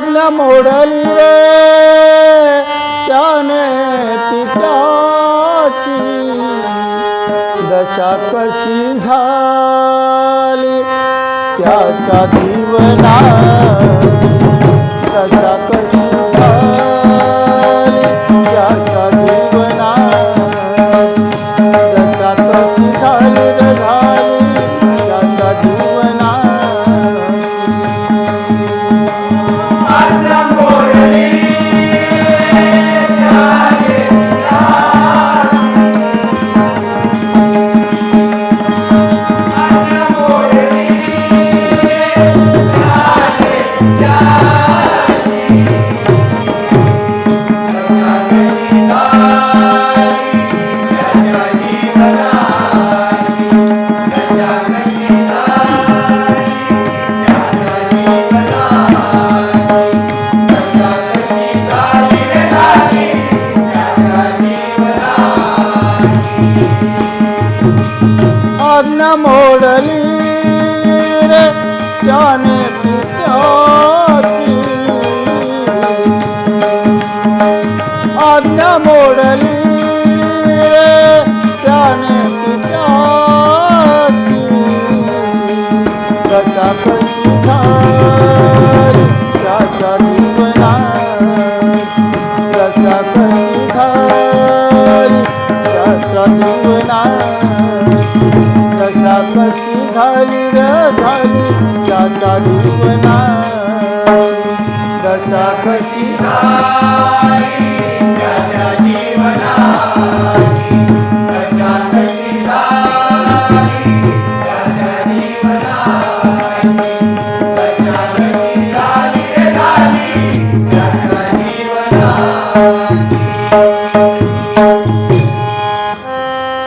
मधल्या मोडली रे. त्याने पित्याची दशा कशी झाली? त्याच्या जीवना दशा कशी लिंगाच्या कशी जीवना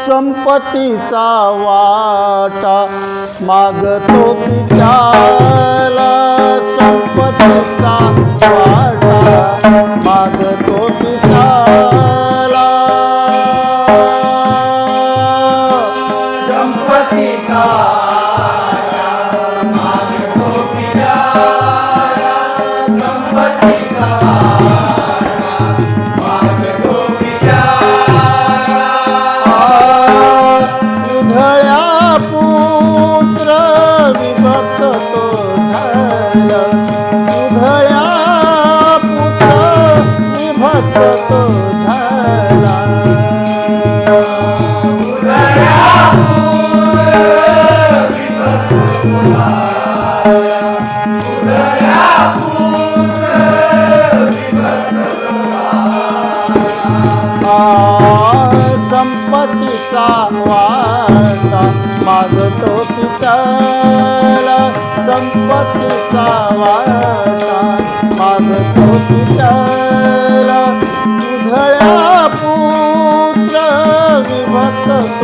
संपत्तीचा वाटा मागतो तिच्याला. संपत्तीचा वाटा मागतो तिच्याला. संपत्तीचा संपत्तीचा वारसा मागतो तिच्याला उधळ्या पुत्र विभक्त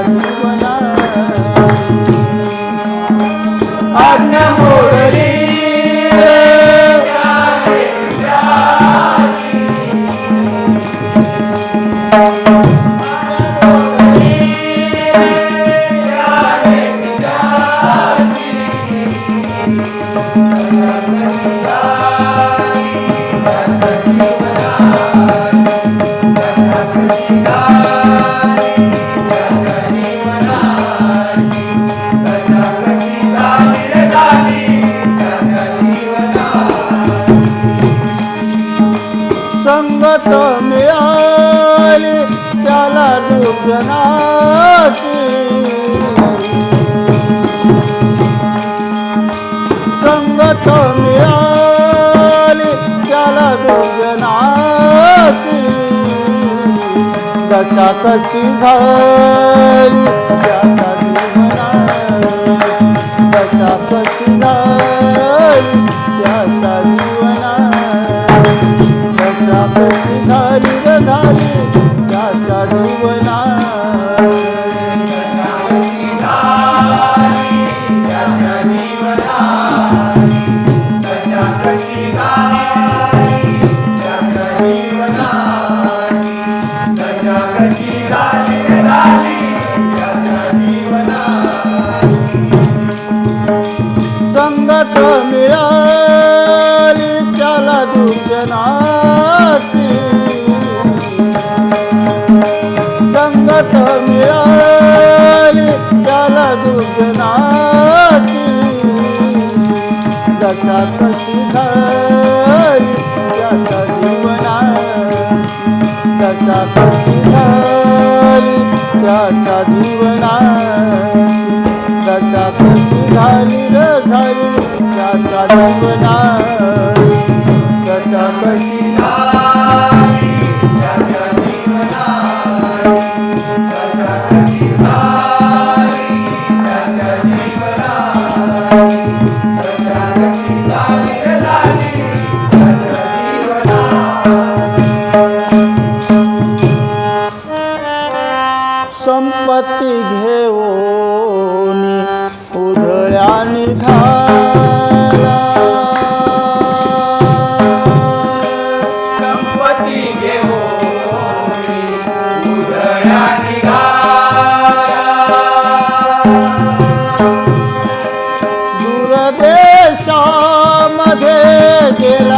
मत मिळाले त्याला दुखनाची संगत मिळाली त्याला दुखनाची दशा कशी झाली वाट मिळाली त्याला दुर्जनाची जगात झाली त्याच्या जीवनाची जगात झाली त्याच्या जीवनाची जगात झाली र झाली त्याच्या जीवनाची जगात झाली हाती घेऊन उधळ्या निघाला. दूरदेशामध्ये गेला.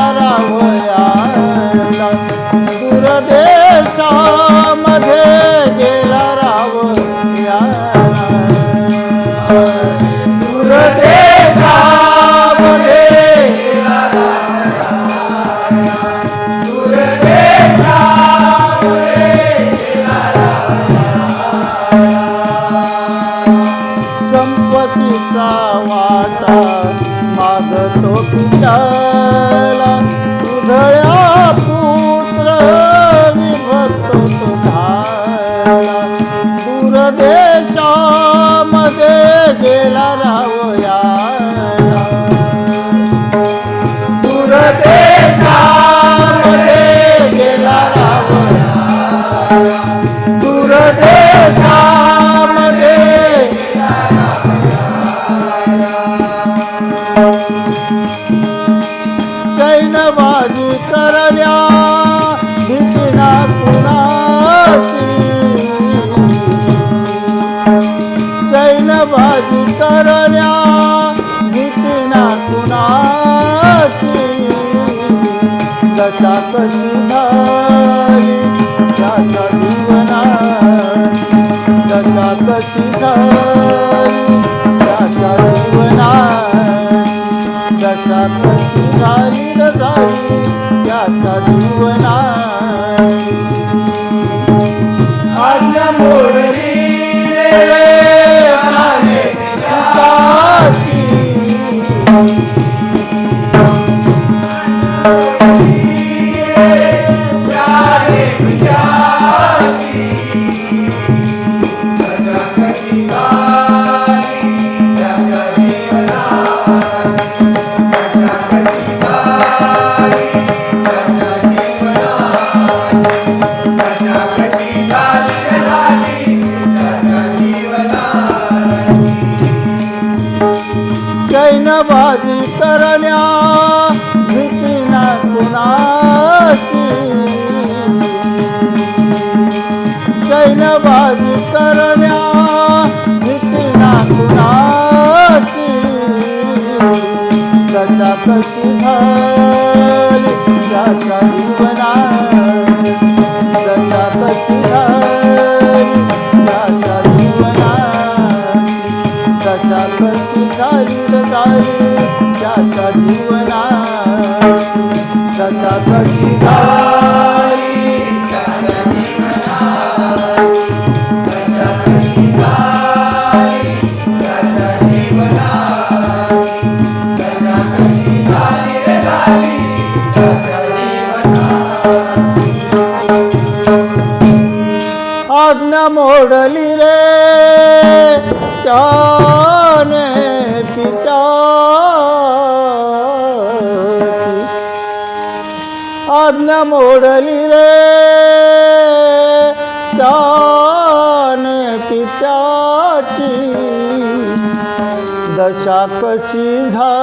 परदेशामध्ये गेला रावया दुरदेशामध्ये गेला रावया दुरदेशामध्ये सैनवाद आज्ञा मोडली रे. त्याने पिता आज्ञा मोडली रे. त्याने पिताची दशा कशी झाली?